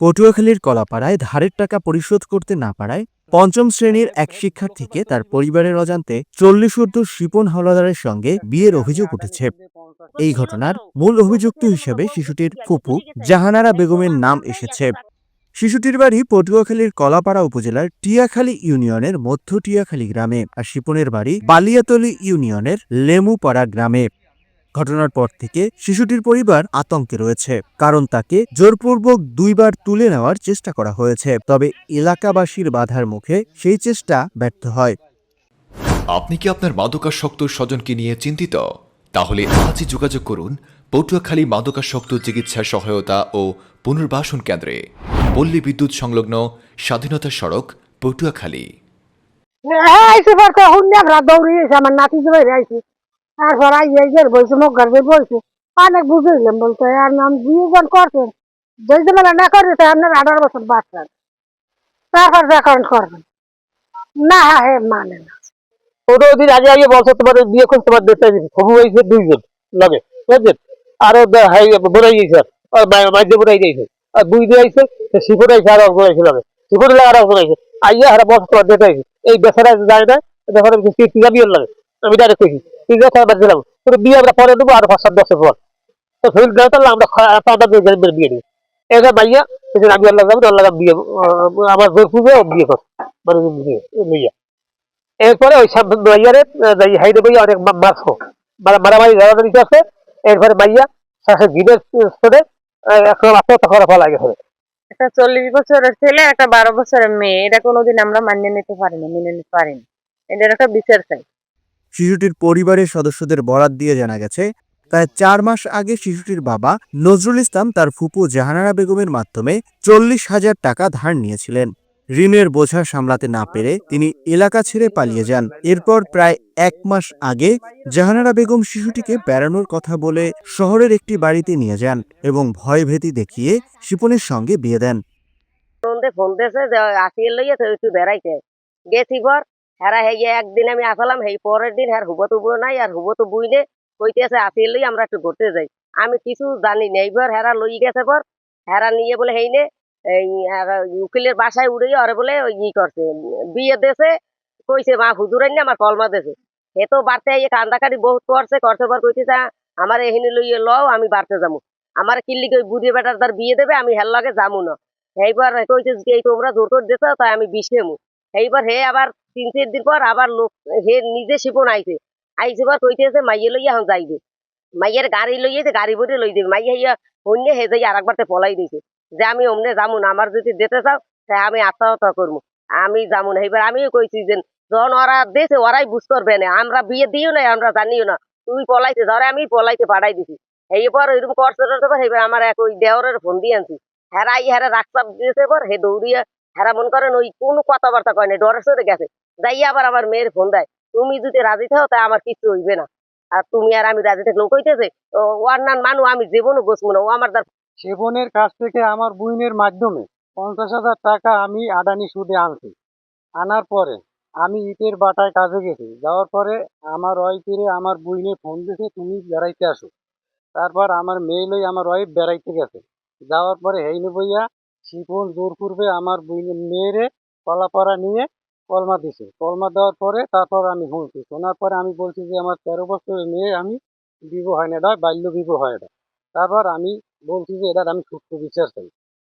পটুয়াখালীর কলাপাড়ায় ধারের টাকা পরিশোধ করতে না পারায় পঞ্চম শ্রেণির এক শিক্ষার্থীকে তার পরিবারের অজান্তে চল্লিশ ঊর্ধ্ব শিপন হাওলাদারের সঙ্গে বিয়ের অভিযোগ উঠেছে। এই ঘটনার মূল অভিযুক্ত হিসেবে শিশুটির ফুপু জাহানারা বেগমের নাম এসেছে। শিশুটির বাড়ি পটুয়াখালীর কলাপাড়া উপজেলার টিয়াখালী ইউনিয়নের মধ্য টিয়াখালী গ্রামে আর শিপনের বাড়ি বালিয়াতলী ইউনিয়নের লেমুপাড়া গ্রামে। ঘটনার পর থেকে শিশুটির পরিবার আতঙ্কে রয়েছে কারণ তাকে জোরপূর্বক দুইবার তুলে নেওয়ার চেষ্টা করা হয়েছে। তবে এলাকাবাসীর বাধার মুখে সেই চেষ্টা ব্যর্থ হয়। আপনি কি আপনার মাদকাসক্ত স্বজনকে নিয়ে চিন্তিত? তাহলে আজই যোগাযোগ করুন পটুয়াখালী মাদকাসক্ত চিকিৎসা সহায়তা ও পুনর্বাসন কেন্দ্রে। পল্লী বিদ্যুৎ সংলগ্ন স্বাধীনতা সড়ক পটুয়াখালী। হ্যাঁ আইসি পর তখন আমরা দৌড়িয়েছি আমার নাতি জবাই আইসি তারপর আইয়ে গের বলছে মুখ গার্বে বলছে, অনেক বুঝাইলাম বলতে আর নাম দুইজন করছেন। দুইজন বেলা না করবে তো আপনার আঠারো বছর বাচ্চা তারপর অ্যাকাউন্ট করবেন। না, হে মানে না। ওটা ওদিন আগে আগে বলছে তোমার বিয়ে করতে তোমার দেশে হবু হয়েছে দুইজন? লাগে। বুঝছেন? আরও বোনাই গেছে আর মাঝে বোনাই গেছে আর দুই দিয়ে আইছে শিপুর আইছে, আর আইছে, লাগে। লাগে আর আইছে। আইয়া হারা বলছে তোমার দেশে আইছে। এই বেচারা যায় না বিয়ের লাগে। আমি ডাইরেক্ট কইছি। আমরা দিলাম। কিন্তু বিয়ে আমরা পরে দেবো আর সাত বছর পর। তো ফেল গেলে তাহলে আমরা পাঁচটা বিয়ে এটা মাইয়া সেদিন আমি আল্লাহ যাব আল্লাহ বিয়ে আমার পুজো, বিয়ে কর। মানে মেয়ে এরপরে ওই মাইয়ারে হাইডে বইয়া অনেক মানে মারামারি আছে। এরপরে মাইয়া শাসে গিনের স্তরে এখন আত্মহত্যা করা ফলা গেছে একটা চল্লিশ বছরের ছেলে, একটা বারো বছরের মেয়ে। এটা কোনোদিন আমরা মানিয়ে নিতে পারি না মেনে নিতে পারি না এটার একটা বিচার চাই। শিশুটির পরিবারের সদস্যদের বরাত দিয়ে জানা গেছে, প্রায় চার মাস আগে শিশুটির বাবা নজরুল ইসলাম তার ফুপু জাহানারা বেগমের মাধ্যমে চল্লিশ হাজার টাকা ধার নিয়েছিলেন। ঋণের বোঝা সামলাতে না পেরে তিনি এলাকা ছেড়ে পালিয়ে যান। এরপর প্রায় এক মাস আগে জাহানারা বেগম শিশুটিকে বেড়ানোর কথা বলে শহরের একটি বাড়িতে নিয়ে যান এবং ভয়ভীতি দেখিয়ে শিপনের সঙ্গে বিয়ে দেন। ফোন দিয়েছে আসিয়ে লইয়া গেছি পর হেরা হেই একদিন আমি আসলাম হেই পরের দিন হ্যার হুবো তুবো নাই, আর হুবো তো বুইলে কইতেছে আসিয়ে লই আমরা একটু ঘুরতে যাই। আমি কিছু জানি না। এইবার হেরা লই গেছে পর, হেরা নিয়ে বলে, হেই নে, এই উকিলের বাসায় উড়ে ওরে বলে ওই ই করছে, বিয়ে দেছে, কইছে, মা হুজুরাই না, আমার কলমা দেছে। হে তো বাড়তে আইয়ে কান্দাকাটি বহুত করছে করছে পর কইতেছে, আমার এহিনি লইয়ে লও, আমি বাড়তে যাব আমার কিল্লি ওই বুড়ি বেটার তার বিয়ে দেবে, আমি হের লগে যাব না। এইবার কইছে এই তোমরা জোর টোর দিছো, তাই আমি বিষে এইবার হে আবার তিন, চার দিন পর আবার লোক হে নিজে শিপন আইছে। আইছে পর কইতেছে মাইয়ে লইয়া এখন যাইবে। মাইয়ের গাড়ি লইয়ে যে গাড়ি ভরে লই দেবে। মাইয়া হইয়া হইনে হে যাই আরেকবারতে পলাই দিছে। যে আমি অমনে যাব না, আমার যদি দিতে চাও তাই আমি আত্মহত্যা করব আমি যাব না। এইবার আমিও কইছি যে যখন ওরা দেশে ওরাই বুঝ পারবে না। আমরা বিয়ে দিও না, আমরা জানিও না। তুমি পলাইতে ধরে আমি পলাইতে পাঠাই দিছি। এইবার ওইরকম করছে এইবার আমার এক ওই দেওরের ফোন দিয়ে আনছি। হেরা ই হেরা রাস্তা দিয়েছে পর হে দৌড়িয়া হেরা মন করেন ওই কোনো কথাবার্তা কয় না, ডরের সাথে গেছে। যাইয়া আবার আমার মেয়ের ফোন দেয়, তুমি যদি রাজি থাও তা আমার কিছু হইবে না। আর তুমি আর আমি রাজি থাকলে কইতেছে, ও অন্যান্য মানুষ আমি জীবনও বসবো না, ও আমার দ্বার সেবনের কাছ থেকে আমার বুইনের মাধ্যমে পঞ্চাশ হাজার টাকা আমি আদানি সুদে আনছি। আনার পরে আমি ইটের বাটায় কাজে গেছি। যাওয়ার পরে আমার ওয়াইফেরে আমার বুইনে ফোন দিয়েছে তুমি বেড়াইতে আসো। তারপর আমার মেয়ে লই আমার ওয়াইফ বেড়াইতে গেছে। যাওয়ার পরে হেইনে বইয়া শিপন জোর করবে আমার মেয়েরে কলাপাড়া নিয়ে কলমা দিছে। কলমা দেওয়ার পরে তারপর আমি শুনছি শোনার পরে আমি বলছি যে, আমার তেরো বছরের মেয়ে, আমি বিবাহ হয় না, এটা বাল্য বিবাহ হয় এটা। তারপর আমি বলছি যে এটার আমি সূক্ষ্ম বিচার চাই।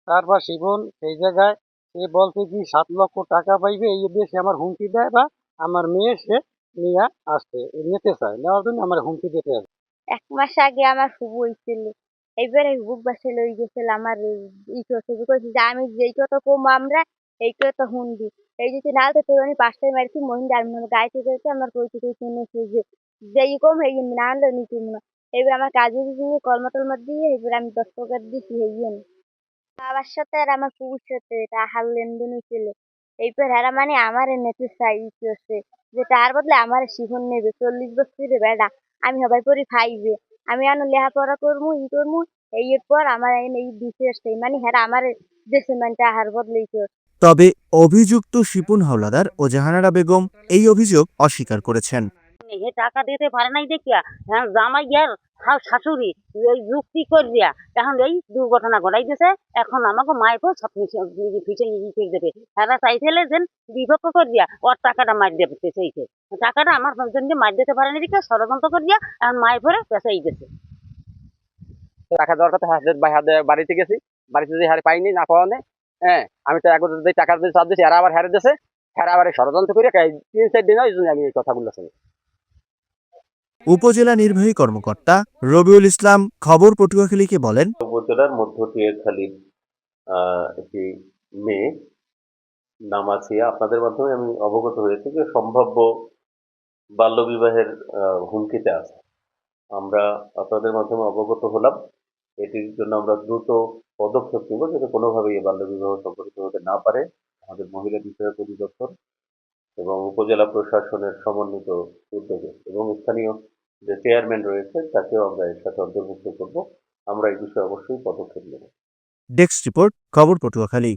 তারপর শিবন সেই জায়গায় সে বলছে কি, সাত লক্ষ টাকা পাইবে, এই দিয়ে সে আমার হুমকি দেয় বা আমার মেয়ে সে নিয়ে আসতে নিতে চায়। নেওয়ার জন্য আমার হুমকি দিতে আসে এক মাস আগে আমার শুভ হয়েছিল। এইবারে বুক বাসে লই গেছিল আমার ই করছে। যে আমি যেই কথা কম আমরা, এই কথা শুনবি এই যদি না তো তোর আমি পাঁচটায় মারছি, মহিন্দা আর মনে গাইতে গেছে আমার কইতে কইতে শুনেছে যে যেই কম হেই না আনলে নিতে না এবার আমার কাজে দিয়ে কলমা দিয়ে এবার আমি দশ টাকা দিছি হেইয়েন বাবার সাথে আর আমার পুকুর সাথে টাকার লেনদেন হয়েছিল এইবার হেরা মানে আমার নেতে চাই করছে যে তার বদলে আমার শিখন নেবে। চল্লিশ বছরের বেড়া। আমি হবাই পরি ফাইভে আমি আনো লেখাপড়া করমু, ই করমু। এই পর আমার এই দিতে আসছে মানে হ্যাঁ আমার দেশে মানে টাহার বদলেই তো তবে অভিযুক্ত শিপুন হাওলাদার ও জাহানারা বেগম এই অভিযোগ অস্বীকার করেছেন। হে টাকা দিতে পারে নাই দেখিয়া হ্যাঁ জামাই ইয়ার শাশুড়ি এই যুক্তি করিয়া এখন এই দুর্ঘটনা ঘটাই দিয়েছে এখন আমাকে মায়েরও সব নিয়ে ফিরে দেবে। তারা চাইছিলে যে বিভক্ত করিয়া ওর টাকাটা মার দিতে চাইছে টাকাটা আমার জন্য মার দিতে পারে না দেখে ষড়যন্ত্র করিয়া এখন মায়ের পরে পেঁচাই গেছে টাকা দেওয়ার কথা বাড়িতে গেছি। বাড়িতে যে হারে পাইনি না পাওয়া নেই হ্যাঁ আমি তো একবার যদি টাকা দিয়ে চাপ দিয়েছি এরা আবার হারে দিয়েছে। হ্যাঁ আবার ষড়যন্ত্র করে তিন চার দিন এই জন্য আমি এই কথাগুলো শুনি উপজেলা নির্বাহী কর্মকর্তা রবিউল ইসলাম খবর পটুয়াখালীকে বলেন উপজেলার মধ্য টিয়ারখালীর আহ, একটি মেয়ে নাম আসিয়া আপনাদের মাধ্যমে আমি অবগত হয়েছি যে সম্ভাব্য বাল্যবিবাহের আহ, হুমকিতে আছে। আমরা আপনাদের মাধ্যমে অবগত হলাম। এটির জন্য আমরা দ্রুত পদক্ষেপ নেব যাতে কোনোভাবেই এই বাল্যবিবাহ সংঘটিত হতে না পারে। আমাদের মহিলা বিষয়ক অধিদপ্তর এবং উপজেলা প্রশাসনের সমন্বিত উদ্যোগে এবং স্থানীয় যে চেয়ারম্যান রয়েছে তাকেও আমরা এর সাথে অন্তর্ভুক্ত করব। আমরা এই বিষয়ে অবশ্যই পদক্ষেপ নেব। ডেস্ক রিপোর্ট, খবর পটুয়াখালী।